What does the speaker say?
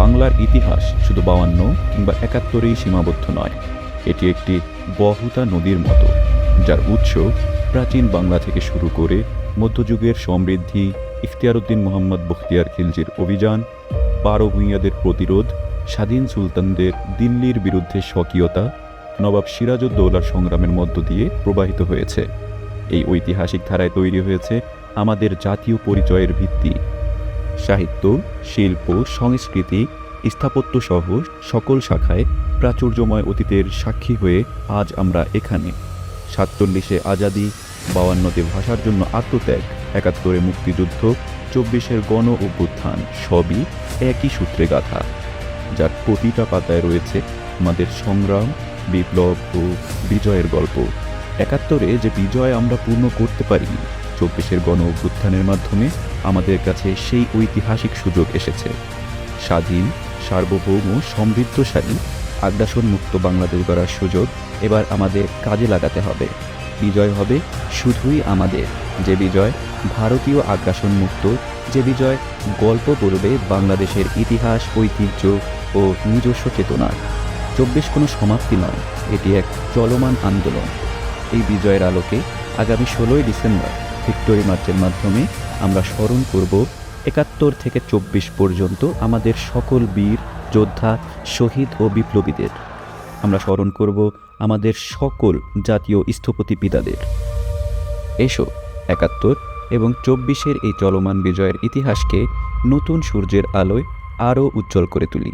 বাংলার ইতিহাস শুধু বাউান্ন কিংবা একাত্তরেই সীমাবদ্ধ নয়, এটি একটি বহুতা নদীর মতো, যার উৎস প্রাচীন বাংলা থেকে শুরু করে মধ্যযুগের সমৃদ্ধি, ইখতিয়ারউদ্দিন মোহাম্মদ বখতিয়ার খিলজির অভিযান বারো ভূঁইয়াদের প্রতিরোধ, স্বাধীন সুলতানদের দিল্লির বিরুদ্ধে স্বকীয়তা, নবাব সিরাজউদ্দৌলার সংগ্রামের মধ্য দিয়ে প্রবাহিত হয়েছে। এই ঐতিহাসিক ধারায় তৈরি হয়েছে আমাদের জাতীয় পরিচয়ের ভিত্তি। সাহিত্য, শিল্প, সংস্কৃতি স্থাপত্য সহ সকল শাখায় প্রাচুর্যময় অতীতের সাক্ষী হয়ে আজ আমরা এখানে। সাতচল্লিশে আজাদি, বাউান্নতে ভাষার জন্য আত্মত্যাগ, একাত্তরে মুক্তিযুদ্ধ, চব্বিশের গণ অভ্যুত্থান, সবই একই সূত্রে গাথা। যার প্রতিটা পাতায় রয়েছে আমাদের সংগ্রাম, বিপ্লব ও বিজয়ের গল্প। একাত্তরে যে বিজয় আমরা পূর্ণ করতে পারিনি চব্বিশের গণ অভ্যুত্থানের মাধ্যমে আমাদের কাছে সেই ঐতিহাসিক সুযোগ এসেছে। স্বাধীন, সার্বভৌম, সমৃদ্ধশালী আগ্রাসন মুক্ত বাংলাদেশ গড়ার সুযোগ এবার আমাদের কাজে লাগাতে হবে। বিজয় হবে শুধুই আমাদের। যে বিজয়, ভারতীয় আগ্রাসন মুক্ত যে বিজয়, গল্প বলবে বাংলাদেশের ইতিহাস, ঐতিহ্য ও নিজস্ব চেতনার। চব্বিশ কোনো সমাপ্তি নয়, এটি এক চলমান আন্দোলন। এই বিজয়ের আলোকে আগামী ষোলোই ডিসেম্বর ভিক্টোরি মার্চের মাধ্যমে আমরা স্মরণ করব একাত্তর থেকে চব্বিশ পর্যন্ত আমাদের সকল বীর, যোদ্ধা, শহীদ ও বিপ্লবীদের। আমরা স্মরণ করব আমাদের সকল জাতীয় স্থপতি পিতাদের। এসো, একাত্তর এবং চব্বিশের এই চলমান বিজয়ের ইতিহাসকে নতুন সূর্যের আলোয় আরও উজ্জ্বল করে তুলি।